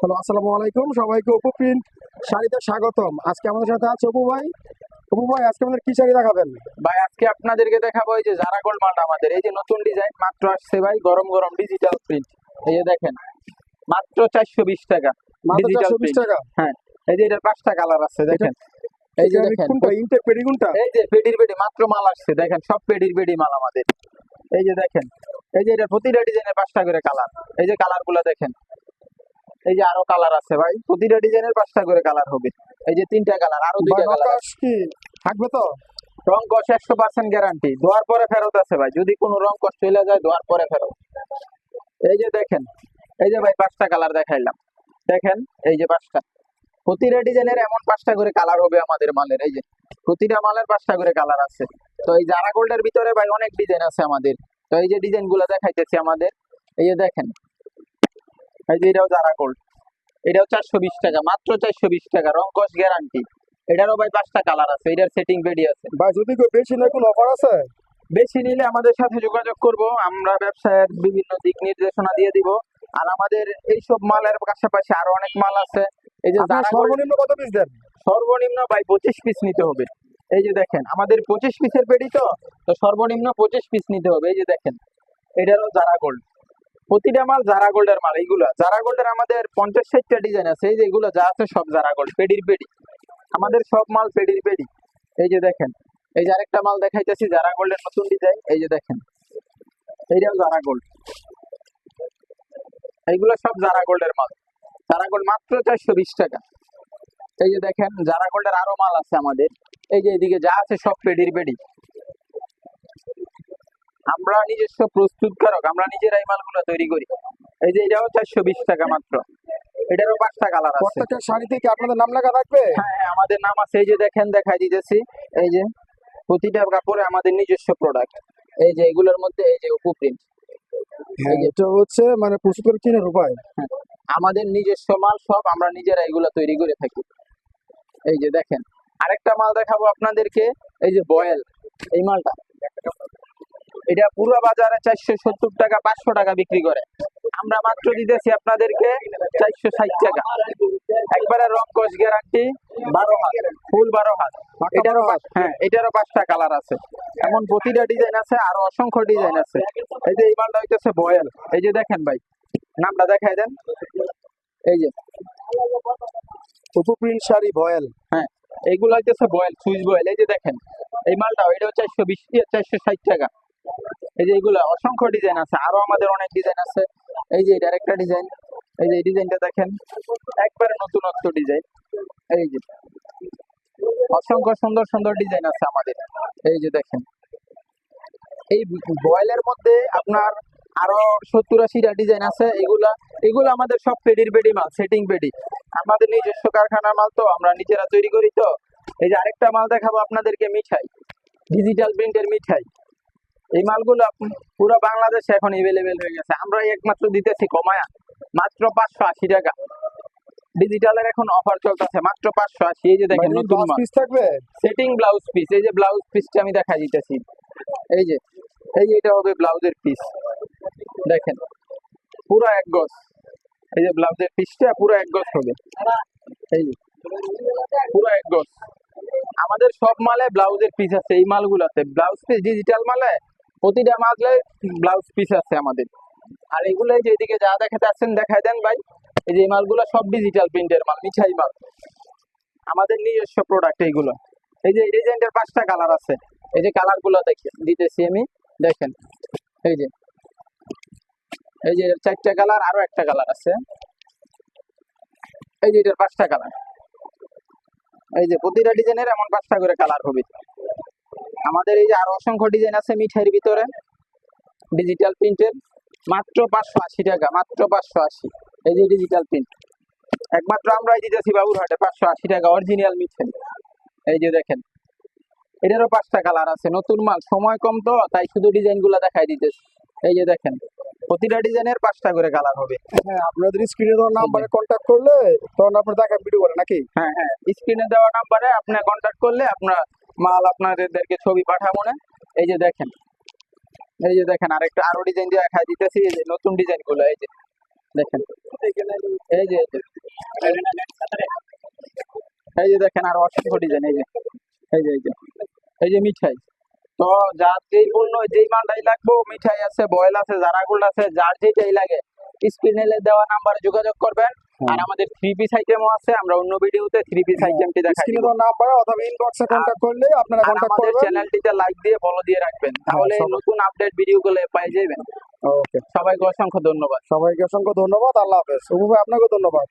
Hello আসসালামু আলাইকুম সবাইকে অপু প্রিন্ট শাড়িতে স্বাগতম। আজকে আমাদের সাথে আছে অপু ভাই। অপু ভাই আজকে আমাদের কি শাড়ি দেখাবেন? ভাই আজকে আপনাদেরকে দেখাবো এই যে জারা গোল্ড মালটা আমাদের। এই যে নতুন ডিজাইন মাত্র আসছে ভাই গরম গরম ডিজিটাল প্রিন্ট এই যে দেখেন মাত্র চারশো বিশ টাকা মাত্র বিশ টাকা? হ্যাঁ এই যে এটার পাঁচটা কালার আছে দেখেন। এই যে দেখেন কোনটা? ইনটেক পেডি কোনটা এই যে পেডির পেডি মাত্র মাল আসছে দেখেন সব পেডির পেডি মাল আমাদের। এই যে দেখেন এই যে এটা প্রতিটা ডিজাইনের পাঁচটা করে কালার এই যে কালারগুলো দেখেন এই যে আরও কালার আছে ভাই। প্রতিটা ডিজাইনের পাঁচটা করে কালার হবে। এই যে তিনটা কালার আরও দুইটা কালার থাকবে তো? রং কষ একশো পার্সেন্ট গ্যারান্টি ধোয়ার পরে ফেরত আছে ভাই। যদি কোনো রং কষ চলে যায় ধোয়ার পরে ফেরত। এই যে দেখেন এই যে ভাই পাঁচটা কালার দেখাইলাম। দেখেন এই যে পাঁচটা। প্রতিটা ডিজাইনের এমন পাঁচটা করে কালার হবে আমাদের মালের। এই যে প্রতিটা মালের পাঁচটা করে কালার আছে। তো এই জারা গোল্ডের ভিতরে ভাই অনেক ডিজাইন আছে আমাদের। তো এই যে ডিজাইনগুলো দেখাইতেছি আমাদের। এই যে দেখেন এই যে এটাও জারা গোল্ড এটাও চারশো বিশ টাকা মাত্র চারশো বিশ টাকা রং কষ গ্যারান্টি এটারও ভাই পাঁচটা কালার আছে এটার সেটিং বেডি আছে। ভাই যদি বেশি নেয় কোনো অফার আছে? বেশি নিলে আমাদের সাথে যোগাযোগ করব আমরা ব্যবসায়ের বিভিন্ন দিক নির্দেশনা দিয়ে দিব। আর আমাদের এইসব মালের পাশাপাশি আরও অনেক মাল আছে। এই যে সর্বনিম্ন কত পিস দেন? সর্বনিম্ন ভাই পঁচিশ পিস নিতে হবে। এই যে দেখেন আমাদের পঁচিশ পিসের বেডি তো তো সর্বনিম্ন পঁচিশ পিস নিতে হবে। এই যে দেখেন এটারও জারা গোল্ড প্রতিটা মাল জারা গোল্ডের মাল, এইগুলো। জারা গোল্ডের আমাদের পঞ্চাশ ষাটটা ডিজাইন আছে। এই যে এগুলো যা আছে সব জারা গোল্ড পেডির পেডি আমাদের সব মাল পেডির পেডি এই যে দেখেন, এই যে আরেকটা মাল দেখাইতেছি জারা গোল্ডের নতুন ডিজাইন এই যে দেখেন, এইটাও জারা গোল্ড এইগুলো সব জারা গোল্ডের মাল। জারা গোল্ড মাত্র চারশো বিশ টাকা। এই যে দেখেন জারা গোল্ডের আরও মাল আছে আমাদের। এই যে এদিকে যা আছে সব পেডির পেডি আমরা নিজস্ব প্রস্তুতকারক আমরা নিজেরাই মালগুলো তৈরি করি। এই যে এটাও চারশো বিশ টাকা মাত্র। এটারও পাঁচটা কালার আছে। প্রত্যেকটা শাড়িতে কি আপনাদের নাম লেখা থাকবে? হ্যাঁ হ্যাঁ, আমাদের নাম আছে এই যে দেখেন দেখাই দিতেছি। এই যে প্রতিটা কাপড়ে আমাদের নিজস্ব প্রোডাক্ট এই যে এগুলোর মধ্যে এই যে উপু প্রিন্ট হ্যাঁ, এটা হচ্ছে মানে প্রস্তুত করে কিনে উপায় আমাদের নিজস্ব মাল সব আমরা নিজেরা এগুলো তৈরি করে থাকি। এই যে দেখেন আরেকটা মাল দেখাবো আপনাদেরকে। এই যে বয়েল এই মালটা। এটা পুরো বাজারে চারশো সত্তর টাকা পাঁচশো টাকা বিক্রি করে। আমরা মাত্র দিতেছি আপনাদেরকে চারশো ষাট টাকা। একবারে রং কস গ্যারান্টি বারো হাত ফুল বারো হাত। এটারও হ্যাঁ এটারও পাঁচটা কালার আছে। এমন প্রতিটা ডিজাইন আছে আরও অসংখ্য ডিজাইন আছে। এই যে এই মালটা হইতেছে বয়েল। এই যে দেখেন ভাই নামটা দেখাই দেন। এই যে। অপু প্রিন্ট শাড়ি ভয়েল হ্যাঁ এইগুলো হইতেছে বয়েল সুইচ বয়েল। এই যে দেখেন এই মালটা এটাও চারশো বিশ চারশো ষাট টাকা। এই যে এগুলো অসংখ্য ডিজাইন আছে। আরও আমাদের অনেক ডিজাইন আছে। এই যে এটার একটা ডিজাইন এই যে এই ডিজাইনটা দেখেন। একবারে নতুনত্ব ডিজাইন এই যে। অসংখ্য সুন্দর সুন্দর ডিজাইন আছে আমাদের। এই যে দেখেন। এই বয়েলের মধ্যে আপনার আরও সত্তর আশিটা ডিজাইন আছে। এগুলা, এগুলো আমাদের সব পেডির পেডি মাল, সেটিং পেডি। আমাদের নিজস্ব কারখানার মাল তো, আমরা নিজেরা তৈরি করি তো। এই যে আরেকটা মাল দেখাবো আপনাদেরকে, মিঠাই। ডিজিটাল প্রিন্টের মিঠাই। এই মালগুলো পুরো বাংলাদেশে এখন এভেলেবেল হয়ে গেছে। আমরা একমাত্র দিতেছি কমায়া। মাত্র পাঁচশো আশি টাকা। ডিজিটালের এখন অফার চলতেছে মাত্র পাঁচশো আশি। এই যে দেখেন নতুন পিস থাকবে? সেটিং ব্লাউজ পিস এই যে ব্লাউজ পিসটা আমি দেখা দিতেছি। এই যে এই যে এটা হবে ব্লাউজের পিস দেখেন পুরো এক গজ। এই যে ব্লাউজের পিসটা পুরো এক গজ হবে। এই যে পুরো এক গজ। আমাদের সব মালে ব্লাউজের পিস আছে। এই মালগুলোতে ব্লাউজ পিস ডিজিটাল মালে প্রতিটা মালে ব্লাউজ পিস আছে আমাদের। আর এগুলো এই যে দেখাতে আসছেন দেখাই দেন ভাই। এই যে মালগুলো সব ডিজিটাল প্রিন্টের মাল, মিঠাই মাল। আমাদের নিজস্ব প্রোডাক্ট এইগুলো। এই যে ডিজাইনটার পাঁচটা কালার আছে। এই যে কালারগুলো দেখে দিতেছি আমি। দেখেন, এই যে। এই যে চারটা কালার আরও একটা কালার আছে। এই যে এটার পাঁচটা কালার এই যে প্রতিটা ডিজাইনের এমন পাঁচটা করে কালার হবে। আমাদের এই যে আরও অসংখ্য ডিজাইন আছে মিঠাইয়ের ভিতরে। ডিজিটাল প্রিন্টের মাত্র পাঁচশো আশি টাকা মাত্র পাঁচশো আশি। এই যে ডিজিটাল প্রিন্ট একমাত্র আমরাই দিতেছি বাবুরহাটে পাঁচশো আশি টাকা অরিজিনাল মিঠাই। এই যে দেখেন এটারও পাঁচটা কালার আছে নতুন মাল। সময় কম তো তাই শুধু ডিজাইনগুলা দেখাই দিতেছি এই যে দেখেন প্রতিটা ডিজাইনের পাঁচটা করে কালার হবে। হ্যাঁ আপনাদের স্ক্রিনে দেওয়া নাম্বারে কন্ট্যাক্ট করলে তখন আপনার দেখা ভিডিও করে নাকি? হ্যাঁ হ্যাঁ স্ক্রিনে দেওয়া নাম্বারে আপনি কন্ট্যাক্ট করলে আপনার মাল আপনাদেরকে ছবি পাঠাবো না। এই যে দেখেন, এই যে দেখেন, আরেকটা আরও ডিজাইন দিয়ে দেখাই দিতেছি, এই যে নতুন ডিজাইনগুলো, এই যে দেখেন, এই যে এই যে দেখেন, আর অসংখ্য ডিজাইন এই যে এই যে এই যে এই যে মিঠাই। তো যার যেই পণ্য, যেই মালটাই লাগবে, মিঠাই আছে, বয়েল আছে জারাগুল আছে, যার যেটাই লাগে স্ক্রিনে দেওয়া নাম্বারে যোগাযোগ করবেন। আর আমাদের থ্রি পিস আইটেমও আছে আমরা অন্য ভিডিওতে থ্রি পিস আইটেমটি দেখাই স্ক্রিনে। দেওয়া নাম্বার অথবা ইনবক্সে কন্ট্যাক্ট করলে আপনারা কন্টাক্ট কন্ট্যাক্ট আমাদের করবেন। চ্যানেলটিতে লাইক দিয়ে ফলো দিয়ে রাখবেন তাহলে নতুন আপডেট ভিডিওগুলো পাই যাবেন। ওকে। সবাইকে অসংখ্য ধন্যবাদ। সবাইকে অসংখ্য ধন্যবাদ আল্লাহ হাফেজ। শুভ আপনাকেও ধন্যবাদ।